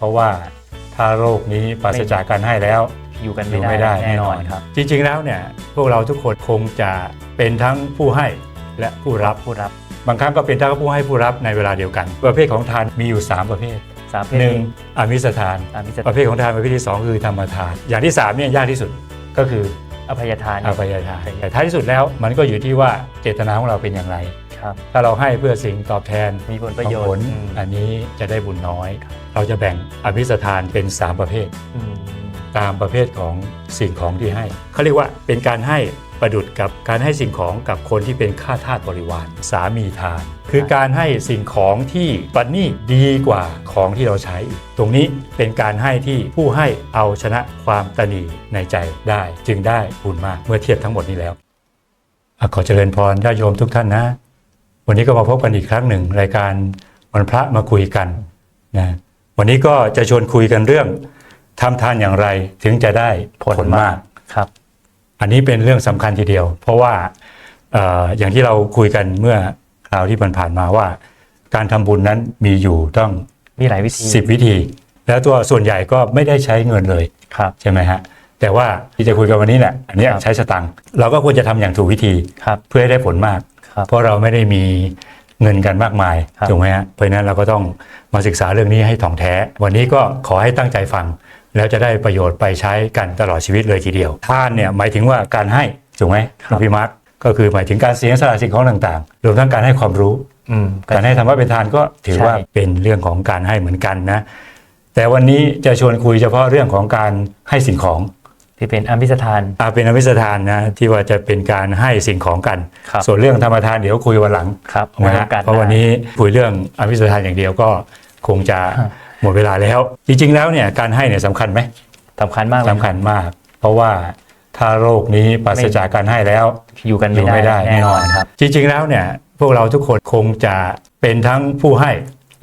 เพราะว่าถ้าโรคนี้ปราศจากการให้แล้วอยู่กันอไม่ยู่ได้ไม่ได้แน่แน่นนออนนครับ จริงๆแล้วเนี่ยพวกเราทุกคนคงจะเป็นทั้งผู้ให้และผู้รับผู้รับ บางครั้งก็เป็นทั้งผู้ให้ผู้รับในเวลาเดียวกัน ประเภทของทานมีอยู่ 3 ประเภทสามเพศหนึ่งอมิสทานอามิสประเภทของทานประเภทที่ 2 คือธรรมทาน อย่างที่3เนี่ยยากที่สุดก็คืออภัยทานอภัยทานแต่ท้ายที่สุดแล้วมันก็อยู่ที่ว่าเจตนาของเราเป็นอย่างไร ครับถ้าเราให้เพื่อสิ่งตอบแทนมีผลประโยชผลน์อืม อันนี้จะได้บุญน้อย เราจะแบ่งอภิสทานเป็น 3 ประเภท อืมตามประเภทของสิ่งของที่ให้ เขาเรียกว่าเป็นการให้ประดุดกับการให้สิ่งของกับคนที่เป็นข้าทาสบริวารสามีทาน คือการให้สิ่งของที่ประณีตดีกว่าของที่เราใช้อีกตรงนี้เป็นการให้ที่ผู้ให้เอาชนะความตนีในใจได้ จึงได้บุญมากเมื่อเทียบทั้งหมดนี้แล้วอะขอเจริญพรญาติโยมทุกท่านนะ วันนี้ก็มาพบกันอีกครั้งหนึ่ง รายการวันพระมาคุยกันนะวันนี้ก็จะชวนคุยกันเรื่องทำทานอย่างไรถึงจะได้ผลมากครับ อันนี้เป็นเรื่องสำคัญทีเดียว เพราะว่าเอ่ออย่างที่เราคุยกันเมื่อคราวที่ผ่านๆมาว่า การทำบุญนั้นมีอยู่ต้องมีหลายวิธี10วิธี แล้วตัวส่วนใหญ่ก็ไม่ได้ใช้เงินเลยครับใช่ไหมฮะแต่ว่าที่จะคุยกันวันนี้เนี่ยอันเนี้ยครับใช้สตังค์เราก็ควรจะทำอย่างถูกวิธีครับเพื่อให้ได้ผลมากครับ เพราะเราไม่ได้มีเงินกันมากมายครับถูกไหมฮะเพราะฉะนั้นเราก็ต้องมาศึกษาเรื่องนี้ให้ถ่องแท้ วันนี้ก็ขอให้ตั้งใจฟัง แล้วจะได้ประโยชน์ไปใช้กันตลอดชีวิตเลยทีเดียวทานเนี่ยหมายถึงว่าการให้ถูกไหมครับณพี่มาร์คก็คือหมายถึงการเสียสละสิ่งของต่างๆ รวมทั้งการให้ความรู้อืมการให้ธรรมะเป็นทานก็ถือใช่ว่าเป็นเรื่องของการให้เหมือนกันนะ แต่วันนี้จะชวนคุยเฉพาะเรื่องของการให้สิ่งของ ที่เป็นอมิสทานอาเป็นอภิสทานนะที่ว่าจะเป็นการให้สิ่งของกันครับส่วนเรื่องธรรมทานเดี๋ยวคุยวันหลังครับนะไว้ฮะโอกาสเพราะวันนี้คุยเรื่องอภิสทานอย่างเดียวก็คงจะฮะหมดเวลาแล้ว จริง ๆ แล้วเนี่ยการให้เนี่ยสำคัญไหมสำคัญมากเลยสำคัญมาก เพราะว่าถ้าโรคนี้ปราศจากการให้แล้วอยู่กันอไม่ยู่ได้ไม่ได้แน่นอนครับ จริง ๆ แล้วเนี่ยพวกเราทุกคนคงจะเป็นทั้งผู้ให้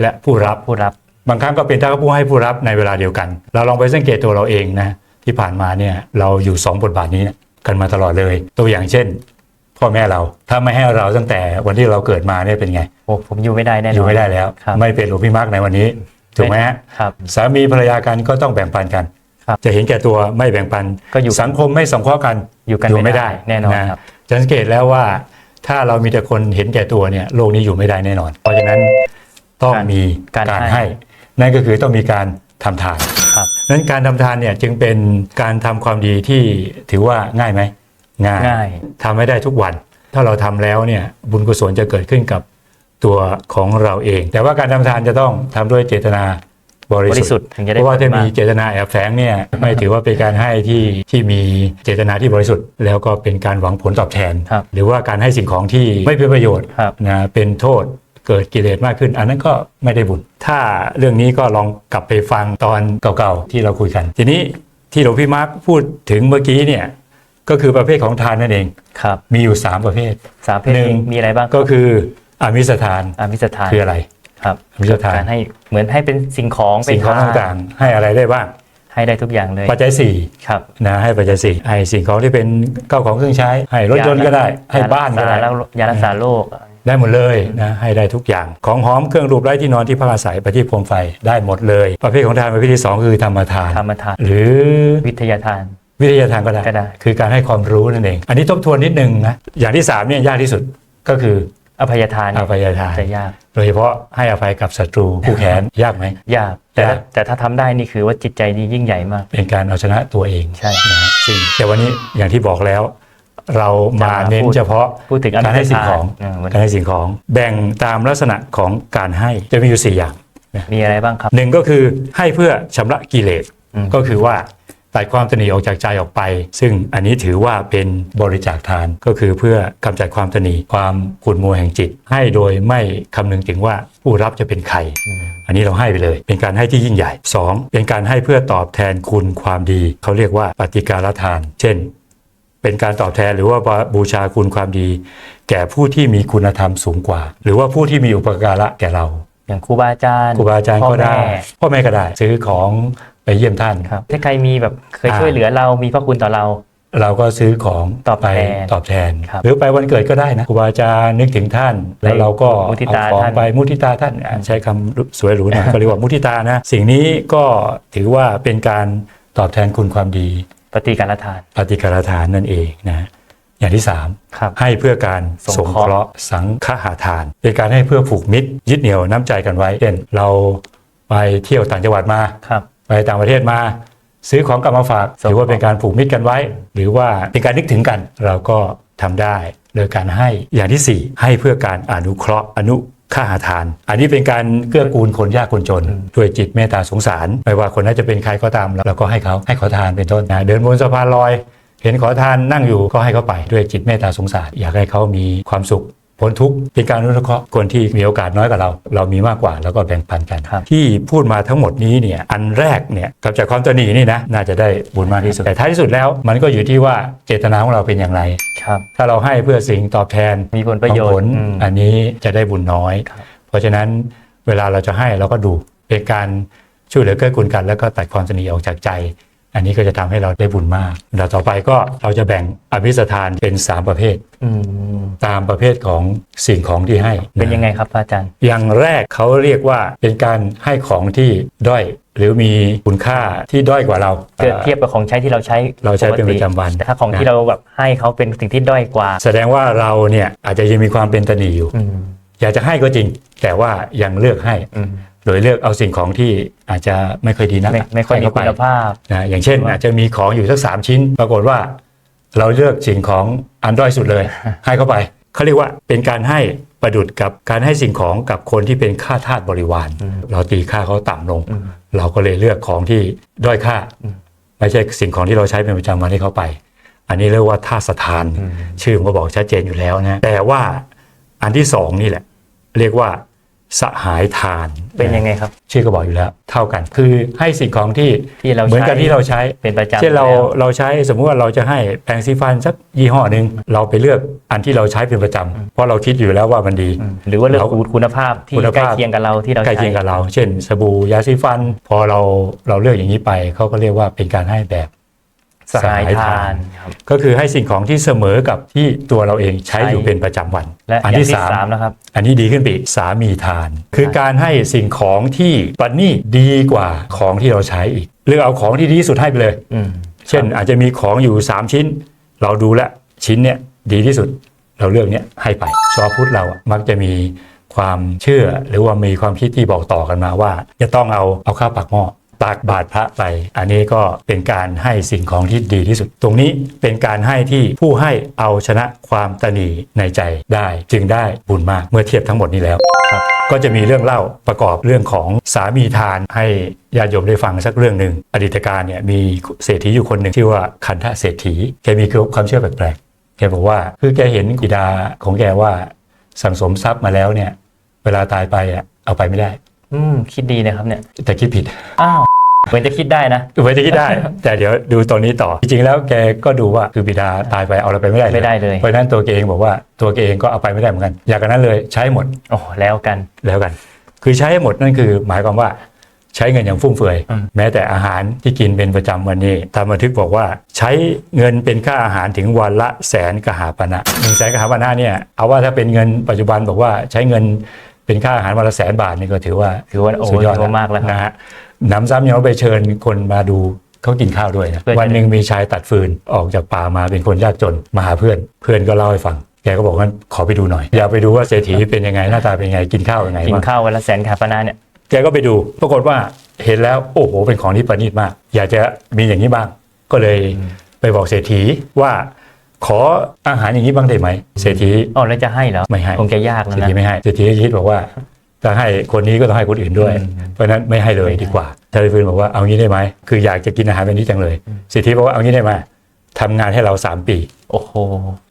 และผู้รับผู้รับบางครั้งก็เป็นทั้งผู้ให้ผู้รับในเวลาเดียวกัน เราลองไปสังเกตตัวเราเองนะ ที่ผ่านมาเนี่ยเราอยู่สองบทบาทนี้นะกันมาตลอดเลย ตัวอย่างเช่น พ่อแม่เราถ้าไม่ให้เราตั้งแต่วันที่เราเกิดมาเนี่ยเป็นไงโอ้ผมอยู่ไม่ได้แน่นอนอยู่ไม่ได้แล้วครับไม่เป็นหลวงพี่มาร์กในวันนี้ถูกไหมฮะครับสามีภรรยากันก็ต้องแบ่งปันกันครับจะเห็นแก่ตัวไม่แบ่งปันก็อยู่สังคมไม่สงเคราะห์กันอยู่กันอยู่ไม่ได้แน่นอนนะครับจะสังเกตแล้วว่าถ้าเรามีแต่คนเห็นแก่ตัวเนี่ยโลกนี้อยู่ไม่ได้แน่นอน เพราะฉะนั้นต้องการมีการการให้ให้ นั่นก็คือต้องมีการทำทานครับ นั้นการทำทานเนี่ยจึงเป็นการทำความดีที่ถือว่าง่ายไหมง่ายง่ายทำไม่ได้ทุกวัน ถ้าเราทำแล้วเนี่ยบุญกุศลจะเกิดขึ้นกับตัวของเราเอง แต่ว่าการทำทานจะต้องทำด้วยเจตนาบริบริสุสุททธิ์ธิ์ถึงจะเพได้ราะว่าถ้าผลมีกเจตนาแอบแฝงเนี่ยไม่ถือว่าเป็นการให้ที่ที่มีเจตนาที่บริสุทธิ์ แล้วก็เป็นการหวังผลตอบแทนครับหรือว่าการให้สิ่งของที่ไม่เป็นประโยชน์ครับนะเป็นโทษ เกิดกิเลสมากขึ้น อันนั้นก็ไม่ได้บุญ ถ้าเรื่องนี้ก็ลองกลับไปฟังตอนเก่าๆที่เราคุยกัน ทีนี้ที่หลวงพี่มาร์คพูดถึงเมื่อกี้เนี่ยก็คือประเภทของทานนั่นเองครับมีอยู่ 3 ประเภทสามเพศหนึ่งนี้มีอะไรบ้างก็คืออมิสทานอามิสทานคืออะไรครับอมิสทานการให้เหมือนให้เป็นสิ่งของเป็นสิ่งของทนต่างๆ ให้อะไรได้บ้างให้ได้ทุกอย่างเลยปัจจัยสี่ครับนะให้ปัจจัยสี่ให้สิ่งของที่เป็นเก้าของเครื่องใช้ ให้รถยนต์ก็ได้ ให้บ้านก็ได้ยรัษแล้วยารักษาโรค ได้หมดเลยนะให้ได้ทุกอย่าง ของหอมเครื่องรูปไร้ที่นอนที่พักอาศัยประทีปโคมไฟได้หมดเลย ประเภทของทานประเภทที่สองคือธรรมทาน ธรรมทาน หรือวิทยาทาน วิทยาทานก็ได้ก็ได้ คือการให้ความรู้นั่นเอง อันนี้ทบทวนนิดนึงนะอย่างที่สามเนี่ยยากที่สุดก็คืออภัยทานอภัยทานจะยากโดยเฉพาะให้อภัยกับศัตรูคู่แค้นยากไหมยากแต่ยากถ้าแต่ถ้าทำได้นี่คือว่าจิตใจนี่ยิ่งใหญ่มาก เป็นการเอาชนะตัวเองใช่นะซึ่งแต่วันนี้อย่างที่บอกแล้ว เรามาจะมาเน้นพูดเฉพาะพูดถึงอการให้สิ่งของเออมันการให้สิ่งของ แบ่งตามลักษณะของการให้จะมีอยู่ 4 อย่างมีอะไรบ้างครับหนึ่งก็คือให้เพื่อชำระกิเลสอืมก็คือว่าตัดความตนีออกจากใจออกไป ซึ่งอันนี้ถือว่าเป็นบริจาคทานก็คือเพื่อกำจัดความตนีความขุ่นมัวแห่งจิต ให้โดยไม่คำนึงถึงว่าผู้รับจะเป็นใคร อันนี้เราให้ไปเลย เป็นการให้ที่ยิ่งใหญ่ 2. เป็นการให้เพื่อตอบแทนคุณความดี เขาเรียกว่าปฏิการทาน เช่น เป็นการตอบแทนหรือว่าบูชาคุณความดี แก่ผู้ที่มีคุณธรรมสูงกว่า หรือว่าผู้ที่มีอุปการะแก่เรา อย่างครูบาอาจารย์ครูบาอาจารย์พ่อก็ได้แม่พ่อแม่ก็ได้ซื้อของไปเยี่ยมท่านครับถ้าใครมีแบบเคยอ่าช่วยเหลือเรามีพระคุณต่อเรา เราก็ซื้อของตอบแทนไปตอบแทนครับหรือไปวันเกิดก็ได้นะครูบาอาจารย์นึกถึงท่าน แล้วเราก็มุทิเอาตาของท่านไปมุทิตาท่านอะใช้คำสวยหรูหน่อยก็เรียกว่ามุทิตานะ สิ่งนี้ก็ถือว่าเป็นการตอบแทนคุณความดี ปฏิการทาน ปฏิการทานนั่นเองนะอย่างที่สามครับให้เพื่อการสสงงเคเคราะห์ราะห์สังฆหาทานเป็นการให้เพื่อผูกมิตร ยึดเหนี่ยวน้ำใจกันไว้เช่นเราไปเที่ยวต่างจังหวัดมาครับไปต่างประเทศมา ซื้อของกลับมาฝากสงเคราะห์ถือว่าเป็นการผูกมิตรกันไว้ หรือว่าเป็นการนึกถึงกัน เราก็ทำได้โดยการให้อย่างที่สี่ให้เพื่อการอนุเคราะห์อนุ ค่าหาทาน อันนี้เป็นการเกื้อกูลคนยากคนจน ด้วยจิตเมตตาสงสาร ไม่ว่าคนนั้นจะเป็นใครก็ตามเราก็ให้เขาให้ขอทานเป็นต้นนะเดินบนสะพานลอย เห็นขอทานนั่งอยู่ก็ให้เขาไปด้วยจิตเมตตาสงสาร อยากให้เขามีความสุข พ้นทุกข์เป็นการอนุเคราะห์คนที่มีโอกาสน้อยกว่าเรา เรามีมากกว่าแล้วก็แบ่งปันกันครับที่พูดมาทั้งหมดนี้เนี่ยอันแรกเนี่ยกับจากความตระหนีนี่นะน่าจะได้บุญมากที่สุด แต่ท้ายที่สุดแล้วมันก็อยู่ที่ว่าเจตนาของเราเป็นอย่างไรครับถ้าเราให้เพื่อสิ่งตอบแทนมีผลประโยของผชลน์อืมอันนี้จะได้บุญน้อยครับเพราะฉะนั้นเวลาเราจะให้เราก็ดูเป็นการช่วยเหลือเกื้อกูลกัน แล้วก็ตัดความตระหนีออกจากใจอันนี้ก็จะทำให้เราได้บุญมากเวลาต่อไปก็เราจะแบ่งอภิสทานเป็น 3 ประเภทอืม ตามประเภทของสิ่งของที่ให้เป็นยังะไงครับพระอาจารย์ อย่างแรกเขาเรียกว่าเป็นการให้ของที่ด้อยหรือมีคุณค่าที่ด้อยกว่าเราเทียบเทียบกับของใช้ที่เราใช้เราใช้เป็นประจำวันแต่ถ้าของนะที่เราแบบให้เขาเป็นสิ่งที่ด้อยกว่า แสดงว่าเราเนี่ยอาจจะยังมีความเป็นตนีอยู่อืมอยากจะให้ก็จริง แต่ว่ายังเลือกให้อืมโดยเลือกเอาสิ่งของที่อาจจะไม่ค่อยดีนักไม่ไม่ค่อยมีให้เข้าไปคุณภาพนะอย่างเช่น อาจจะมีของอยู่สักสามชิ้น ปรากฏว่า เราเลือกสิ่งของอันด้อยสุดเลย ให้เข้าไปเขาเรียกว่าเป็นการให้ประดุดกับการให้สิ่งของกับคนที่เป็นข้าทาสบริวาร เราตีค่าเขาต่ำลง เราก็เลยเลือกของที่ด้อยค่า ไม่ใช่สิ่งของที่เราใช้เป็นประจำวันให้เขาไป อันนี้เรียกว่าท่าสถาน ชื่อมันก็บอกชัดเจนอยู่แล้วนะแต่ว่าอันที่สองนี่แหละ เรียกว่า สหายทานเป็นยังไงครับ ชื่อก็บอกอยู่แล้ว เท่ากันคือให้สิ่งของที่ที่เราเหมือนกับใช้ที่เราใช้เป็นประจำเช่นเราแล้วเราใช้สมมุติว่าเราจะให้แปรงสีฟันสักยี่ห้อหนึ่งเราไปเลือกอันที่เราใช้เป็นประจำเพราะเราคิดอยู่แล้วว่ามันดีอืมหรือว่าเรื่องเราคุณภาพที่คุณใกล้ภาพเคียงกับเราที่เราใกล้ใช้เคียงกับเรา เช่นสบู่ยาสีฟัน พอเราเราเลือกอย่างนี้ไปเขาก็เรียกว่าเป็นการให้แบบ สหายทานครับก็คือให้สิ่งของที่เสมอกับที่ตัวเราเองใช้ใช้อยู่เป็นประจำวัน และอันอย่างที่ที่สามสามนะครับอันนี้ดีขึ้นไปอีกสามีทาน คือการให้สิ่งของที่ประณีตดีกว่าของที่เราใช้อีกเลือกเอาของที่ดีที่สุดให้ไปเลยอืมเช่นอาจจะมีของอยู่ 3 ชิ้น เราดูแลวชิ้นเนี้ยดีที่สุดเราเลือกเนี้ยให้ไปชาวพุทธเราอะมักจะมีความเชื่อหรือว่ามีความคิดที่บอกต่อกันมาว่า จะต้องเอาเอาข้าวปากหม้อ ตักบาตรพระไป อันนี้ก็เป็นการให้สิ่งของที่ดีที่สุด ตรงนี้เป็นการให้ที่ผู้ให้เอาชนะความตนีในใจได้ จึงได้บุญมากเมื่อเทียบทั้งหมดนี้แล้วครับก็จะมีเรื่องเล่าประกอบเรื่องของสามีทานให้ญาติโยมได้ฟังสักเรื่องหนึ่งอดีตการเนี่ยมีเศรษฐีอยู่คนหนึ่งชื่อว่าคันธะเศรษฐีแกมีความเชื่อแปลกๆแกบอกว่าคือแกเห็นบิดาของแกว่าสั่งสมทรัพย์มาแล้วเนี่ย เวลาตายไปอะเอาไปไม่ได้ อืมคิดดีนะครับเนี่ยแต่คิดผิด อ้าว เหมือนจะคิดได้นะไว้จะคิดได้ แต่เดี๋ยวดูตอนนี้ต่อ จริงๆแล้วแกก็ดูว่าคือบิดาตายไปเอาอะไรไปไม่ได้ไม่ได้เลย เพราะฉะนั้นตัวแกเองบอกว่าตัวแกเองก็เอาไปไม่ได้เหมือนกัน อยากกันนั้นเลยใช้หมดโอ้แล้วกันแล้วกัน คือใช้ให้หมดนั่นคือหมายความว่าใช้เงินอย่างฟุ่มเฟือยอืมแม้แต่อาหารที่กินเป็นประจำวันนี้ตามบันทึกบอกว่า ใช้เงินเป็นค่าอาหารถึงวันละแสนกหาปณะหนึ่งแสนกหาปณะเนี่ยเอาว่าถ้าเป็นเงินปัจจุบันบอกว่าใช้เงิน เป็นค่าอาหารวันละแสนบาทนี่ก็ถือว่าถือว่าโอ้สุดยอดถือว่ามากแล้วครับนะฮะหนำซ้ำยังเอาไปเชิญคนมาดูเขากินข้าวด้วยนะเพื่อจะวันหนึ่งมีชายตัดฟืนออกจากป่ามาเป็นคนยากจนมาหาเพื่อน เพื่อนก็เล่าให้ฟังแกก็บอกว่าขอไปดูหน่อยอยากไปดูว่าเศรษฐีเป็นยังไงหน้าตาเป็นยังไงกินข้าวยังไงกินบ้างข้าววันละแสนขาปนาเนี่ยแกก็ไปดูปรากฏว่าเห็นแล้วโอ้โหเป็นของที่ประณีตมาก อยากจะมีอย่างนี้บ้าง ก็เลยไปบอกเศรษฐีว่า ขออาหารอย่างนี้บ้างได้ไหมเศรษฐีอ๋อแล้วจะให้เหรอไม่ให้คงจะยากเศแล้วรษนะ ฐีไม่ให้เศรษฐีก็คิดบอกว่าถ้าให้คนนี้ก็ต้องให้คนอื่นด้วยอืมเพราะฉะนั้นไม่ให้เลยไม่ให้ดีกว่าชาลิฟืนบอกว่าเอางี้ได้ไหมคืออยากจะกินอาหารแบบนี้จังเลยเศรษฐีบอกว่าเอางี้ได้ไหมทำงานให้เราสามปี โอ้โห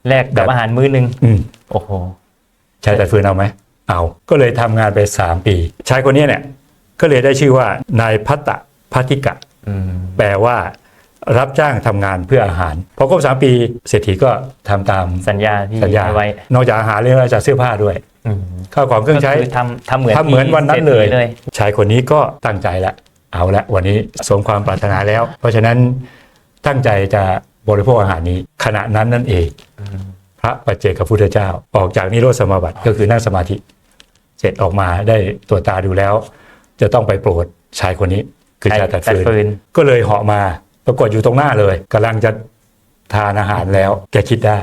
แลกแบกับบ อาหารมื้อหนึง อืม โอ้โห ชายแต่ฟืนเอาไหม เอา ก็เลยทำงานไปสามปี ชายคนนี้เนี่ย ก็เลยได้ชื่อว่านายพัตตะพัติกะ อืม แปลว่า รับจ้างทำงานเพื่ออาหารพอครบสามปีเศรษฐีก็ทำตามสัญญาที่สัญญาไว้ นอกจากอาหารแล้วจะเสื้อผ้าด้วยข้าวของเครื่องใช้ทำทำเหมือนทเหมือนวันนั้นเลยชายคนนี้ก็ตั้งใจละเอาละวันนี้สมความปรารถนาแล้ว เพราะฉะนั้นตั้งใจจะบริโภคอาหารนี้ขณะนั้นนั่นเองพระปัจเจกพุทธเจ้า ออกจากนิโรธสมาบัติก็คือนั่งสมาธิ เสร็จออกมาได้ตัวตาดูแล้ว จะต้องไปโปรดชายคนนี้ คือชาตัดฟืนก็เลยเหาะมา ปรากฏอยู่ตรงหน้าเลย กำลังจะทานอาหารแล้ว แกคิดได้